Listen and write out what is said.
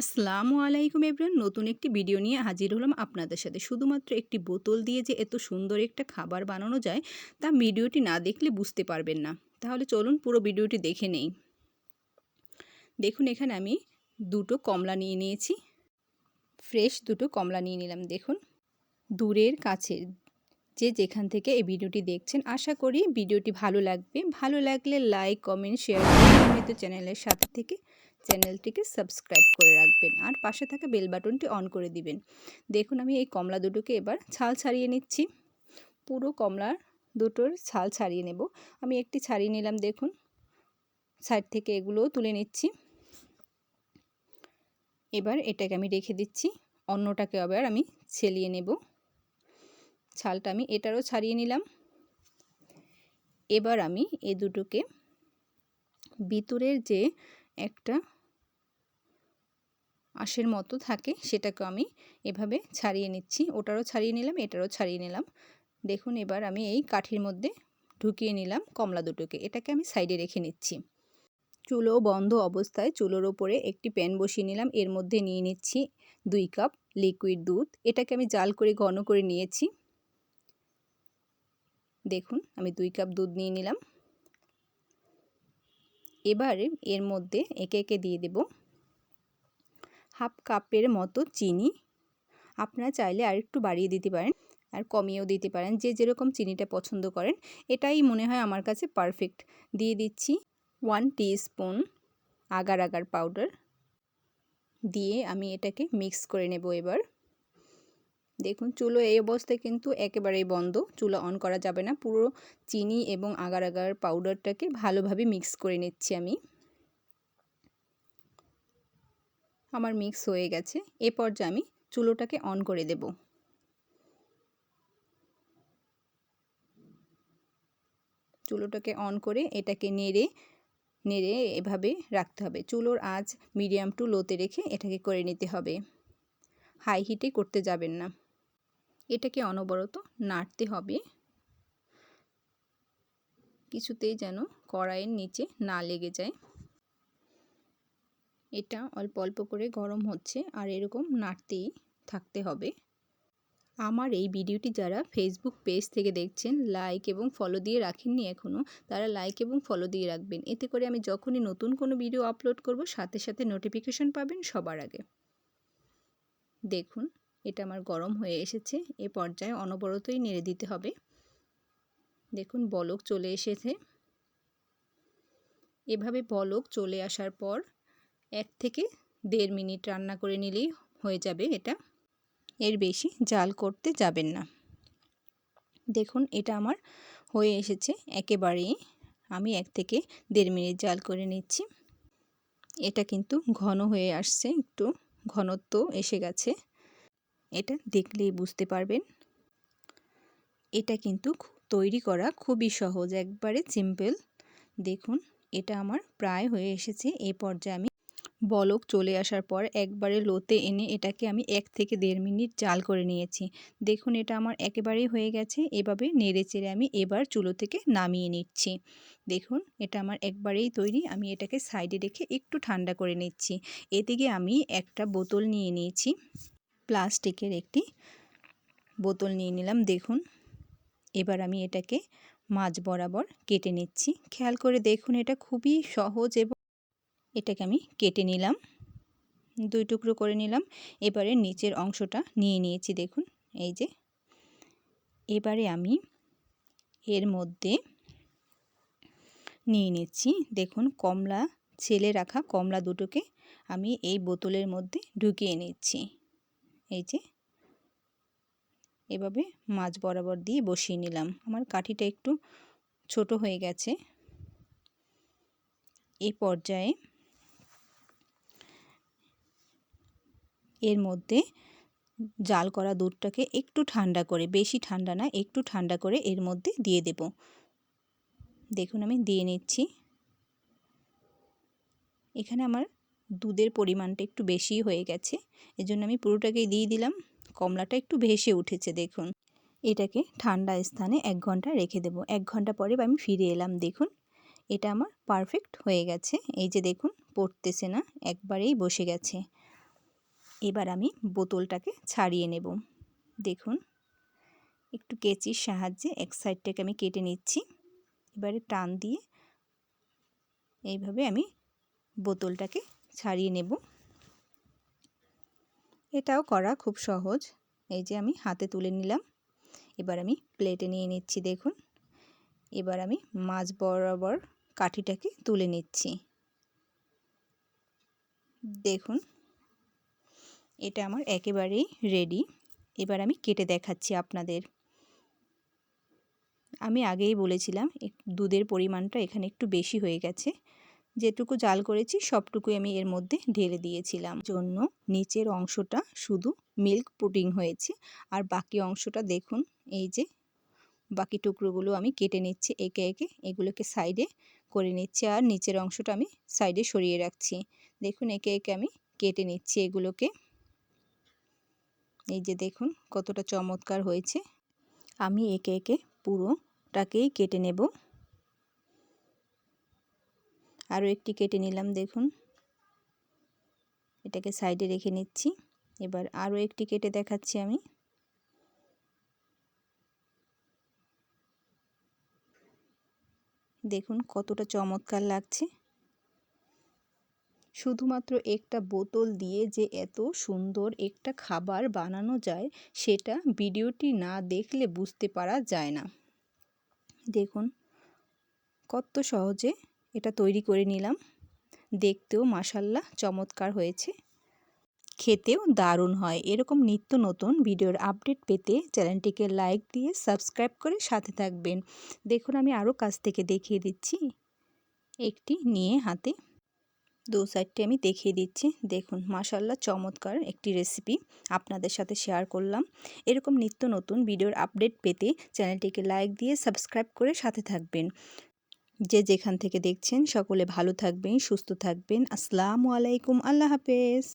আসসালামু আলাইকুম এভরিওয়ান, নতুন একটি ভিডিও নিয়ে হাজির হলাম আপনাদের সাথে। শুধুমাত্র একটি বোতল দিয়ে যে এত সুন্দর একটা খাবার বানানো যায়, তা ভিডিওটি না দেখলে বুঝতে পারবেন না। তাহলে চলুন পুরো ভিডিওটি দেখে নেই। দেখুন, এখানে আমি দুটো কমলা নিয়ে নিয়েছি। ফ্রেশ দুটো কমলা নিয়ে নিলাম, দেখুন। দূরের, কাছের যে যেখান থেকে এই ভিডিওটি দেখছেন, আশা করি ভিডিওটি ভালো লাগবে। ভালো লাগলে লাইক কমেন্ট শেয়ার নিয়মিত চ্যানেলের সাথে থেকে চ্যানেলটিকে সাবস্ক্রাইব করে রাখবেন আর পাশে থাকা বেল বাটনটি অন করে দিবেন। দেখুন, আমি এই কমলা দুটোকে এবার ছাল ছাড়িয়ে নিচ্ছি। পুরো কমলার দুটোর ছাল ছাড়িয়ে নেব। আমি একটি ছাড়িয়ে নিলাম, দেখুন। সাইড থেকে এগুলোও তুলে নিচ্ছি। এবার এটাকে আমি রেখে দিচ্ছি। অন্যটাকে আবার আমি ছেলিয়ে নেব। ছালটা আমি এটারও ছাড়িয়ে নিলাম। এবার আমি এ দুটোকে ভিতরের যে একটা আঁশের মতো থাকে সেটাকে আমি এভাবে ছাড়িয়ে নিচ্ছি। ওটারও ছাড়িয়ে নিলাম, এটারও ছাড়িয়ে নিলাম। দেখুন, এবার আমি এই কাঠির মধ্যে ঢুকিয়ে নিলাম কমলা দুটোকে। এটাকে আমি সাইডে রেখে নিচ্ছি। চুলো বন্ধ অবস্থায় চুলোর ওপরে একটি প্যান বসিয়ে নিলাম। এর মধ্যে নিয়ে নিচ্ছি দুই কাপ লিকুইড দুধ। এটাকে আমি জাল করে ঘন করে নিয়েছি। দেখুন, আমি দুই কাপ দুধ নিয়ে নিলাম। এবারে এর মধ্যে একে একে দিয়ে দেব হাফ কাপের মতো চিনি। আপনারা চাইলে আর একটু বাড়িয়ে দিতে পারেন আর কমিয়েও দিতে পারেন, যে যেরকম চিনিটা পছন্দ করেন। এটাই মনে হয় আমার কাছে পারফেক্ট দিয়ে দিচ্ছি one spoon agar agar powder দিয়ে আমি এটাকে মিক্স করে নেব এবার। দেখুন, চুলো এই অবস্থায় কিন্তু একেবারেই বন্ধ। চুলো অন করা যাবে না। পুরো চিনি এবং আগার আগার পাউডারটাকে ভালোভাবে মিক্স করে নিচ্ছি আমি। আমার মিক্স হয়ে গেছে। এ পর্যায়ে আমি চুলোটাকে অন করে দেব। চুলোটাকে অন করে এটাকে নেড়ে নেড়ে এভাবে রাখতে হবে। চুলোর আঁচ মিডিয়াম টু লোতে রেখে এটাকে করে নিতে হবে। হাই হিটে করতে যাবেন না। এটাকে অনবরত নাড়তে হবে। কিছুতেই যেন কড়াইয়ের নিচে না লেগে যায়। এটা অল্প অল্প করে গরম হচ্ছে আর এরকম নাড়তেই থাকতে হবে। আমার এই ভিডিওটি যারা ফেসবুক পেজ থেকে দেখছেন লাইক এবং ফলো দিয়ে রাখেননি এখনও তারা লাইক এবং ফলো দিয়ে রাখবেন। এতে করে আমি যখনই নতুন কোনো ভিডিও আপলোড করব, সাথে সাথে নোটিফিকেশন পাবেন সবার আগে। দেখুন এটা আমার গরম হয়ে এসেছে। এ পর্যায়ে অনবরতই নেড়ে দিতে হবে। দেখুন, বলক চলে এসেছে। এভাবে বলক চলে আসার পর এক থেকে দেড় মিনিট রান্না করে নিলেই হয়ে যাবে এটা। এর বেশি জাল করতে যাবেন না। দেখুন, এটা আমার হয়ে এসেছে একেবারেই। আমি এক থেকে দেড় মিনিট জাল করে নিচ্ছি। এটা কিন্তু ঘন হয়ে আসছে, একটু ঘনত্ব এসে গেছে। এটা দেখলেই বুঝতে পারবেন। এটা কিন্তু তৈরি করা খুবই সহজ, একবারে সিম্পল দেখুন, এটা আমার প্রায় হয়ে এসেছে। এ পর্যায়ে আমি বলক চলে আসার পর একবারে লোতে এনে এটাকে আমি এক থেকে দেড় মিনিট জাল করে নিয়েছি। দেখুন, এটা আমার একেবারেই হয়ে গেছে। এভাবে নেড়ে চেড়ে আমি এবার চুলো থেকে নামিয়ে নিচ্ছি। দেখুন, এটা আমার একবারেই তৈরি। আমি এটাকে সাইডে রেখে একটু ঠান্ডা করে নিচ্ছি। এদিকে আমি একটা বোতল নিয়ে নিয়েছি। প্লাস্টিকের একটি বোতল নিয়ে নিলাম, দেখুন। এবার আমি এটাকে মাছ বরাবর কেটে নিচ্ছি। খেয়াল করে দেখুন, এটা খুবই সহজ এবং এটাকে আমি কেটে নিলাম, দুই টুকরো করে নিলাম। এবারে নিচের অংশটা নিয়ে নিয়েছি, দেখুন। এই যে, এবারে আমি এর মধ্যে নিয়ে নিচ্ছি, দেখুন, কমলা, ছেলে রাখা কমলা দুটোকে আমি এই বোতলের মধ্যে ঢুকিয়ে নিচ্ছি। এই যে এভাবে মাছ বরাবর দিয়ে বসিয়ে নিলাম। আমার কাঠিটা একটু ছোট হয়ে গেছে। এই পর্যায়ে এর মধ্যে জাল করা দুধটাকে একটু ঠান্ডা করে, বেশি ঠান্ডা না, একটু ঠান্ডা করে এর মধ্যে দিয়ে দেব। দেখুন আমি দিয়ে নিচ্ছি। এখানে আমার দুধের পরিমাণটা একটু বেশি হয়ে গেছে। এজন্য আমি পুরোটাকেই দিয়ে দিলাম। কমলাটা একটু ভেসে উঠেছে, দেখুন। এটাকে ঠান্ডা স্থানে এক ঘণ্টা রেখে দেব। এক ঘণ্টা পরে আমি ফিরে এলাম, দেখুন। এটা আমার পারফেক্ট হয়ে গেছে। এই যে দেখুন, পড়তেছে না, একবারেই বসে গেছে। এবার আমি বোতলটাকে ছাড়িয়ে নেব। দেখুন, একটু কেচির সাহায্যে এক সাইডটাকে আমি কেটে নিচ্ছি। এবারে টান দিয়ে এইভাবে আমি বোতলটাকে ছাড়িয়ে নেব। এটাও করা খুব সহজ। এই যে আমি হাতে তুলে নিলাম। এবার আমি প্লেটে নিয়ে নিচ্ছি, দেখুন। এবার আমি মাছ বরাবর কাঠিটাকে তুলে নিচ্ছি। দেখুন, এটা আমার একেবারেই রেডি এবার আমি কেটে দেখাচ্ছি আপনাদের। আমি আগেই বলেছিলাম দুধের পরিমাণটা এখানে একটু বেশি হয়ে গেছে। যেটুকু জাল করেছি, সবটুকুই আমি এর মধ্যে ঢেলে দিয়েছিলাম। জন্য নিচের অংশটা শুধু মিল্ক পুডিং হয়েছে। আর বাকি অংশটা দেখুন, এই যে বাকি টুকরোগুলো আমি কেটে নিচ্ছি একে একে, এগুলোকে সাইডে করে নিচ্ছি। আর নিচের অংশটা আমি সাইডে সরিয়ে রাখছি। দেখুন, একে একে আমি কেটে নিচ্ছি এগুলোকে। এই যে দেখুন, কতটা চমৎকার হয়েছে। আমি একে একে পুরোটাকেই কেটে নেব। আরও একটি কেটে নিলাম, দেখুন। এটাকে সাইডে রেখে নিচ্ছি। এবার আরও একটি কেটে দেখাচ্ছি আমি। দেখুন, কতটা চমৎকার লাগছে। শুধুমাত্র একটা বোতল দিয়ে যে এত সুন্দর একটা খাবার বানানো যায়, সেটা ভিডিওটি না দেখলে বুঝতে পারা যায় না। দেখুন, কত সহজে এটা তৈরি করে নিলাম। দেখতেও মাসাল্লাহ চমৎকার হয়েছে। খেতেও দারুণ হয়। এরকম নিত্য নতুন ভিডিওর আপডেট পেতে চ্যানেলটিকে লাইক দিয়ে সাবস্ক্রাইব করে সাথে থাকবেন। দেখুন, আমি আরও কাছ থেকে দেখিয়ে দিচ্ছি। একটি নিয়ে হাতে দু সাইডটি আমি দেখিয়ে দিচ্ছি। দেখুন মাসাল্লাহ চমৎকার একটি রেসিপি আপনাদের সাথে শেয়ার করলাম। এরকম নিত্য নতুন ভিডিওর আপডেট পেতে চ্যানেলটিকে লাইক দিয়ে সাবস্ক্রাইব করে সাথে থাকবেন। যে যেখান থেকে দেখছেন সকলে ভালো থাকবেন সুস্থ থাকবেন। আসসালামু আলাইকুম আল্লাহ হাফেজ।